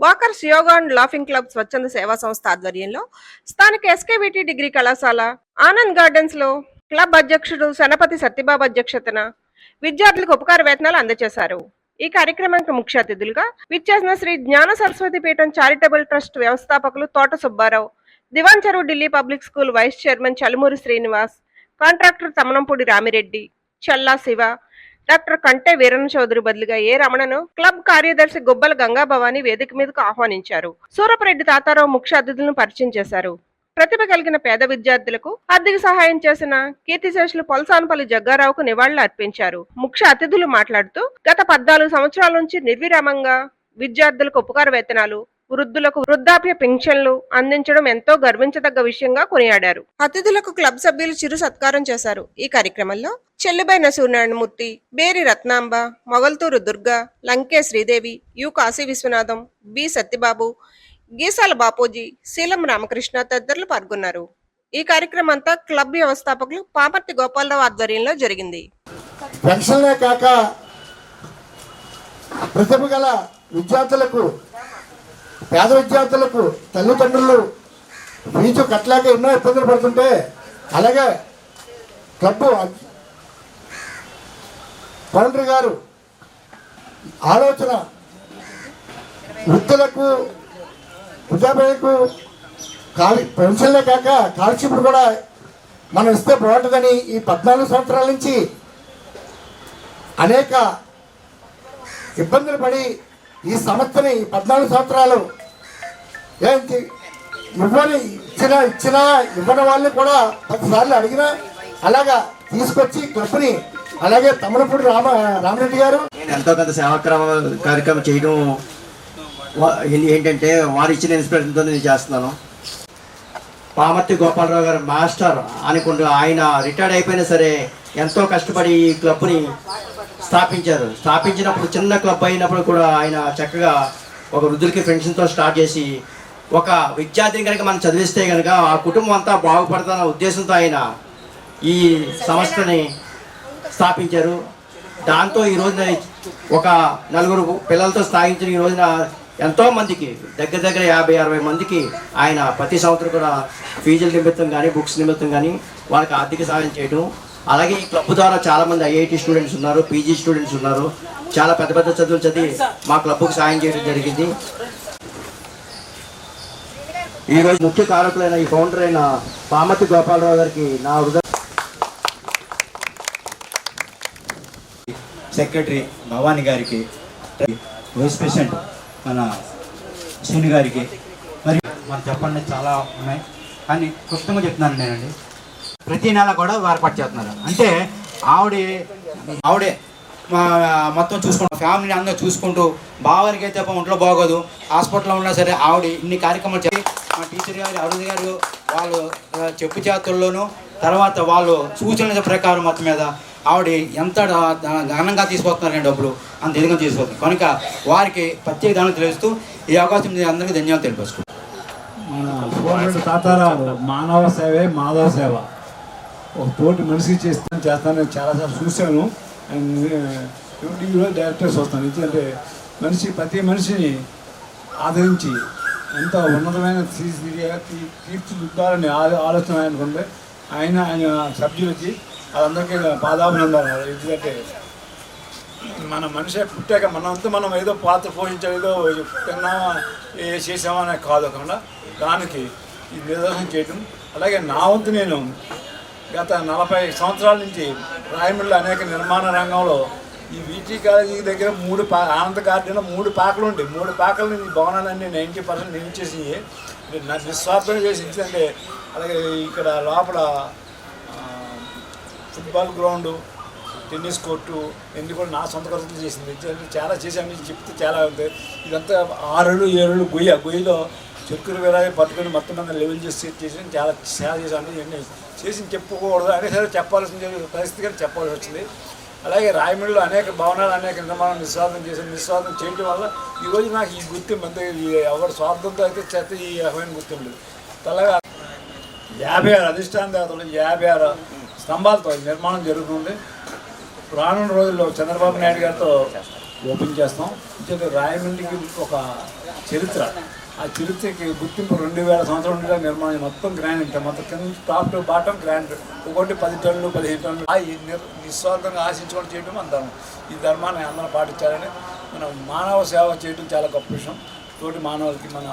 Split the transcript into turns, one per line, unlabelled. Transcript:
Walkers yoga and laughing club స్వచ్ఛంద సేవా సంస్థ ఆధ్వర్యంలో స్థానిక ఎస్కేవిటి డిగ్రీ కళాశాల ఆనంద్ గార్డెన్స్లో క్లబ్ అధ్యక్షుడు సనపతి సత్యబాబు అధ్యక్షతన విద్యార్థులకు ఉపకార వేతనాలు అందజేశారు. ఈ కార్యక్రమానికి ముఖ్య అతిథులుగా విచ్చేసిన శ్రీ జ్ఞాన సరస్వతి పీఠం చారిటబుల్ ట్రస్ట్ వ్యవస్థాపకులు Thota Subbarao Diwan Cheruvu Delhi public school vice chairman Chalumuri Srinivas contractor Tamanampudi Ramireddy Challa Siva doctor Kante Veeran Chowdary బదులుగా ఏ రమణను క్లబ్ కార్యదర్శి గుబ్బల గంగాభవాని వేదిక మీదకు ఆహ్వానించారు. సూరపరెడ్డి తాతారావు ముఖ్య అతిథులను పరిచయం చేశారు. ప్రతిభ కలిగిన పేద విద్యార్థులకు ఆర్థిక సహాయం చేసిన కీర్తిశేషులు పొలసానపల్లి జగ్గారావుకు నివాళులు అర్పించారు. ముఖ్య అతిథులు మాట్లాడుతూ గత పద్నాలుగు సంవత్సరాల నుంచి నిర్విరామంగా విద్యార్థులకు ఉపకార వేతనాలు వృద్ధులకు వృద్ధాప్య పెన్షన్లు అందించడం ఎంతో గర్వించదగ్గ విషయంగా కొనియాడారు. అతిథులకు క్లబ్ సభ్యులు చిరు సత్కారం చేశారు. ఈ కార్యక్రమంలో చెల్లుబైన సూర్యనారాయణమూర్తి బేరి రత్నాంబ మొగల్తూరు దుర్గా లంకే శ్రీదేవి యు కాశీ విశ్వనాథం బి సత్యబాబు గీసాల బాపూజీ శీలం రామకృష్ణ తదితరులు పాల్గొన్నారు. ఈ కార్యక్రమం అంతా క్లబ్ వ్యవస్థాపకులు పాపర్తి గోపాలరావు ఆధ్వర్యంలో జరిగింది.
పెన్షన్లే కాక ప్రతిభ గల విద్యార్థులకు పేద విద్యార్థులకు తల్లిదండ్రులు ఫీజు కట్టలేక ఎన్నో ఇబ్బందులు పడుతుంటే అలాగే క్లబ్ ఫౌండర్ గారు ఆలోచన వృద్ధులకు వృద్ధాపలకు కాలి పెన్షన్లే కాక కాల్షిప్ కూడా మనం ఇస్తే బాగుంటుందని ఈ పద్నాలుగు సంవత్సరాల నుంచి అనేక ఇబ్బందులు పడి ఈ సంస్థని ఈ పద్నాలుగు సంవత్సరాలు ఏంటి? ఇవ్వని ఇచ్చిన ఇచ్చిన ఇవ్వని వాళ్ళని కూడా పదిసార్లు అడిగినా అలాగా తీసుకొచ్చి క్లబ్ని అలాగే తమలపూడి రామ రామరెడ్డి గారు.
నేను ఎంతో కొంత సేవాక్రమ కార్యక్రమం చేయడం ఏంటంటే వారు ఇచ్చిన ఇన్స్పిరేషన్తో నేను చేస్తున్నాను. పామర్తి గోపాలరావు గారు మాస్టర్ అనుకుంటూ ఆయన రిటైర్డ్ అయిపోయినా సరే ఎంతో కష్టపడి ఈ క్లబ్ని స్థాపించారు. స్థాపించినప్పుడు చిన్న క్లబ్ అయినప్పుడు కూడా ఆయన చక్కగా ఒక వృద్ధులకి ఫ్రెండ్స్తో స్టార్ట్ చేసి ఒక విద్యార్థిని కనుక మనం చదివిస్తే కనుక ఆ కుటుంబం అంతా బాగుపడుతున్న ఉద్దేశంతో ఆయన ఈ సంస్థని స్థాపించారు. దాంతో ఈ రోజున ఒక నలుగురు పిల్లలతో స్థాపించిన ఈ రోజున ఎంతో మందికి దగ్గర దగ్గర యాభై అరవై మందికి ఆయన ప్రతి సంవత్సరం కూడా ఫీజుల నిమిత్తం కానీ బుక్స్ నిమిత్తం కానీ వాళ్ళకి ఆర్థిక సహాయం చేయడం అలాగే ఈ క్లబ్ ద్వారా చాలా మంది ఐఐటి స్టూడెంట్స్ ఉన్నారు పీజీ స్టూడెంట్స్ ఉన్నారు. చాలా పెద్ద పెద్ద చదువులు చదివి మా క్లబ్కు సాయం చేయడం జరిగింది. ఈ రోజు ముఖ్య కారకులైన ఈ ఫౌండర్ అయిన పామతి గోపాలరావు గారికి నా హృదయ
సెక్రటరీ భవాని గారికి వైస్ ప్రెసిడెంట్ మన శ్రీని గారికి మరి మన చెప్పండి చాలా ఉన్నాయి. కానీ క్లుప్తంగా చెప్తున్నాను నేనండి. ప్రతి నెల కూడా ఏర్పాటు చేస్తున్నారు. అంటే ఆవిడ ఆవిడే మా మొత్తం చూసుకుంటూ ఫ్యామిలీ అందరూ చూసుకుంటూ బావానికి అయితే ఒంట్లో బాగోదు హాస్పిటల్లో ఉన్నా సరే ఆవిడ ఇన్ని కార్యక్రమాలు చేసి మా టీచర్ గారు అరుణ్ గారు వాళ్ళు చెప్పు చేతుల్లోనూ తర్వాత వాళ్ళు సూచనల ప్రకారం మొత్తం మీద ఆవిడ ఎంత ఘనంగా తీసుకొస్తున్నారండి డబ్బులు అంత ఇదిగా తీసుకొస్తున్నారు. కనుక వారికి ప్రత్యేక దానం తెలుస్తూ ఈ అవకాశం అందరికీ ధన్యవాదాలు
సోదరుడు తాతారావు మానవ సేవే మాధవ సేవ. ఒక తోటి మనిషికి చేస్తాను చేస్తాను నేను చాలాసార్లు చూశాను. అండ్ టీవీలో డైరెక్టర్ చూస్తాను ఎందుకంటే మనిషి ప్రతి మనిషిని ఆదరించి ఎంత ఉన్నతమైన తీర్చిదిద్దాలని ఆలో ఆలోచన ఆయనకు ఉంది ఆయన ఆయన సభ్యులకి వాళ్ళందరికీ పాదాభినందాలు ఎందుకంటే మన మనిషి పుట్టాక మనంతా మనం ఏదో పాత్ర పోషించాం ఏదో తిన్నామా ఏ చేసామా అనేది కాదు కాకుండా దానికి ఈ నిర్దేశం చేయటం. అలాగే నా వంతు నేను గత నలభై సంవత్సరాల నుంచి రాయమండ్రిలో అనేక నిర్మాణ రంగంలో ఈ వీటీ కాలేజీ దగ్గర మూడు పా ఆనంద గార్డెన్లో మూడు పాకలు ఉండే. మూడు పాకలు ఈ భవనాలన్నీ నైంటీ పర్సెంట్ నిర్మించేసి నా నిస్వార్థం చేసి అంటే అలాగే ఇక్కడ లోపల ఫుట్బాల్ గ్రౌండ్ టెన్నిస్ కోర్టు ఎన్ని కూడా నా సొంత ఖర్చులు చేసింది. చాలా చేశాను చెప్తే చాలా ఉంది. ఇదంతా ఆరులు ఏరులు గుయ్య. గుయ్యలో చెక్కులు వేరే పట్టుకొని మొత్తం మీద లెవెల్ చేసి చేసి చాలా సేవ చేశాను ఇవన్నీ చేసి చెప్పుకోకూడదు అనే సరే చెప్పాల్సిన పరిస్థితి కానీ చెప్పాల్సి వచ్చింది. అలాగే రాయమండ్రిలో అనేక భవనాలు అనేక నిర్మాణం నిస్వార్థం చేశాను నిస్వార్థం చేయడం వల్ల ఈరోజు నాకు ఈ గుర్తింపు అంత ఎవరి స్వార్థంతో అయితే చేత ఈ రకమైన గుర్తింపు లేదు. యాభై ఆరు అధిష్టాన దేవతలు యాభై ఆరు స్తంభాలతో నిర్మాణం జరుగుతుంది. రానున్న రోజుల్లో చంద్రబాబు నాయుడు గారితో ఓపెన్ చేస్తాం. రాయమండ్రికి ఒక చరిత్ర. ఆ చిరుతకి గుర్తింపు రెండు వేల సంవత్సరాల నుండి నిర్మాణం మొత్తం గ్రాండ్ మొత్తం కింద టాప్ టు బాటం గ్రాండ్. ఒకటి పది టన్నులు పదిహేను టన్నులు. ఆ నిస్వార్థంగా ఆశించుకొని చేయడం మన ధర్మం. ఈ ధర్మాన్ని అందరూ పాటించాలని మనం మానవ సేవ చేయడం చాలా గొప్ప విషయం. తోటి మానవులకి మన